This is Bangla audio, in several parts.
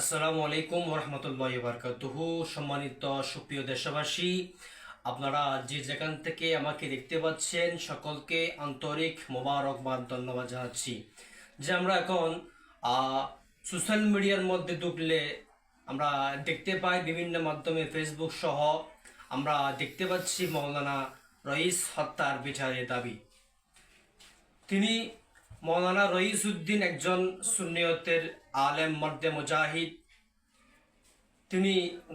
আসসালামু আলাইকুম রহমতুল্লাহ বারকাতুহু সম্মানিত সুপ্রিয় দেশবাসী, আপনারা যে যেখান থেকে আমাকে দেখতে পাচ্ছেন, সকলকে আন্তরিক মোবারকবাদ, ধন্যবাদ জানাচ্ছি। যে আমরা এখন সোশ্যাল মিডিয়ার মধ্যে ঢুকলে আমরা দেখতে পাই বিভিন্ন মাধ্যমে ফেসবুক সহ আমরা দেখতে পাচ্ছি মৌলানা রইস হত্যার বিচারের দাবি। তিনি মৌলানা রইস উদ্দিন একজন সুন্নিয়তের আলেম মর্দে মুজাহিদ। তিনি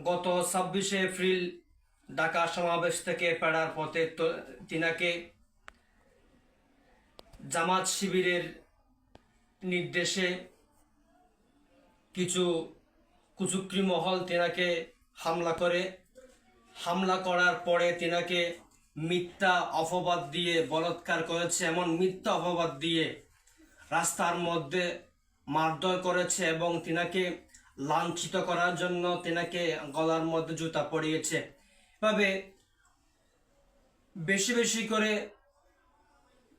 গত ছাব্বিশে এপ্রিল ঢাকা সমাবেশ থেকে ফেরার পথে তিনাকে জামাত শিবিরের নির্দেশে কিছু কুচুকরি মহল তিনাকে হামলা করে। হামলা করার পরে তিনাকে মিথ্যা অপবাদ দিয়ে বলৎকার করেছে। এমন মিথ্যা অপবাদ দিয়ে রাস্তার মধ্যে মারধর করেছে এবং তিনাকে লাঞ্ছিত করার জন্য তিনাকে গলার মধ্যে জুতা পরিয়েছে। এভাবে বেশি বেশি করে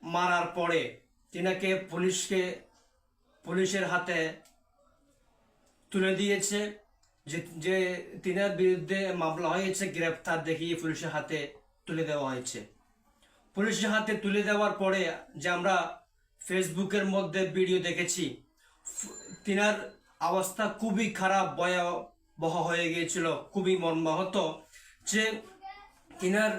মারার পরে তিনাকে পুলিশকে, পুলিশের হাতে তুলে দিয়েছে যে যে তিনার বিরুদ্ধে মামলা হয়েছে, গ্রেপ্তার দেখিয়ে পুলিশের হাতে তুলে দেওয়া হয়েছে। পুলিশের হাতে তুলে দেওয়ার পরে যে আমরা ফেসবুকের মধ্যে ভিডিও দেখেছি তিনার অবস্থা খুবই খারাপ, ভয়াবহ হয়ে গিয়েছিল, খুবই মর্মাহত যে তিনার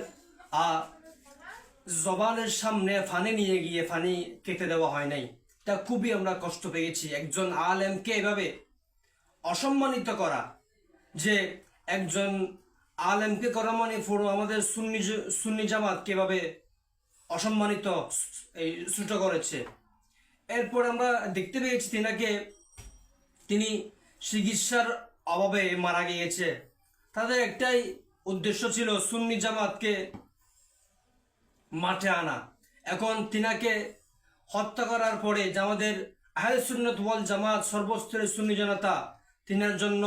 জবানের সামনে ফানি নিয়ে গিয়ে ফানি কেটে দেওয়া হয় নাই। তা খুবই আমরা কষ্ট পেয়েছি। একজন আলেমকে এভাবে অসম্মানিত করা যে একজন আলেমকে করা মানে পুরো আমাদের সুন্নি সুন্নি জামাত কীভাবে অসম্মানিত এই ছোট করেছে। এরপর আমরা দেখতে পেয়েছি তিনাকে, তিনি চিকিৎসার অভাবে মারা গিয়েছে। তাদের একটাই উদ্দেশ্য ছিল সুন্নি জামাতকে মাঠে আনা। এখন তিনাকে হত্যা করার পরে যে আমাদের আহলে সুন্নত ওয়াল জামাত সর্বস্তরের সুন্নি জনতা তিনার জন্য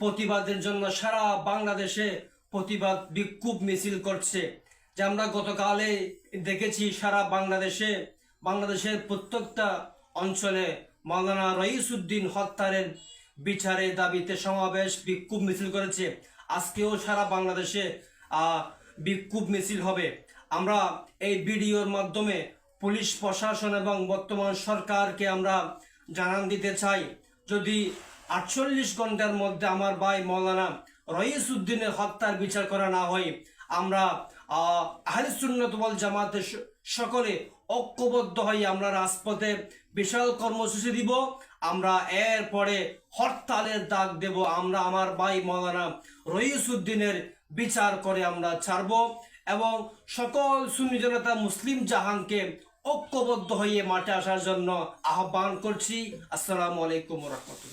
প্রতিবাদের জন্য সারা বাংলাদেশে প্রতিবাদ বিক্ষোভ মিছিল করছে। যে আমরা গতকালে দেখেছি সারা বাংলাদেশে বাংলাদেশের প্রত্যেকটা অঞ্চলে মাওলানা রইসুদ্দিন হত্যারের বিচারের দাবিতে সমাবেশ বিক্ষোভ মিছিল করেছে। আজকেও সারা বাংলাদেশে বিক্ষোভ মিছিল হবে। আমরা এই ভিডিওর মাধ্যমে পুলিশ, প্রশাসন এবং বর্তমান সরকারকে আমরা জানান দিতে চাই। যদি আটচল্লিশ ঘণ্টার মধ্যে আমার ভাই মৌলানা রইস উদ্দিনের হত্যার বিচার করা না হয়, আমরা আহলে সুন্নত ওয়াল জামাতের সকলে ঐক্যবদ্ধ হয়ে আমরা রাজপথে বিশাল কর্মসূচি দিব। আমরা এরপরে হরতালের ডাক দেব। আমরা আমার ভাই মৌলানা রইস বিচার করে আমরা ছাড়ব এবং সকল সুন্নি জনতা মুসলিম জাহানকে ঐক্যবদ্ধ হয়ে মাঠে আসার জন্য আহ্বান করছি। আসসালামু আলাইকুম রহমতুল্লাহ।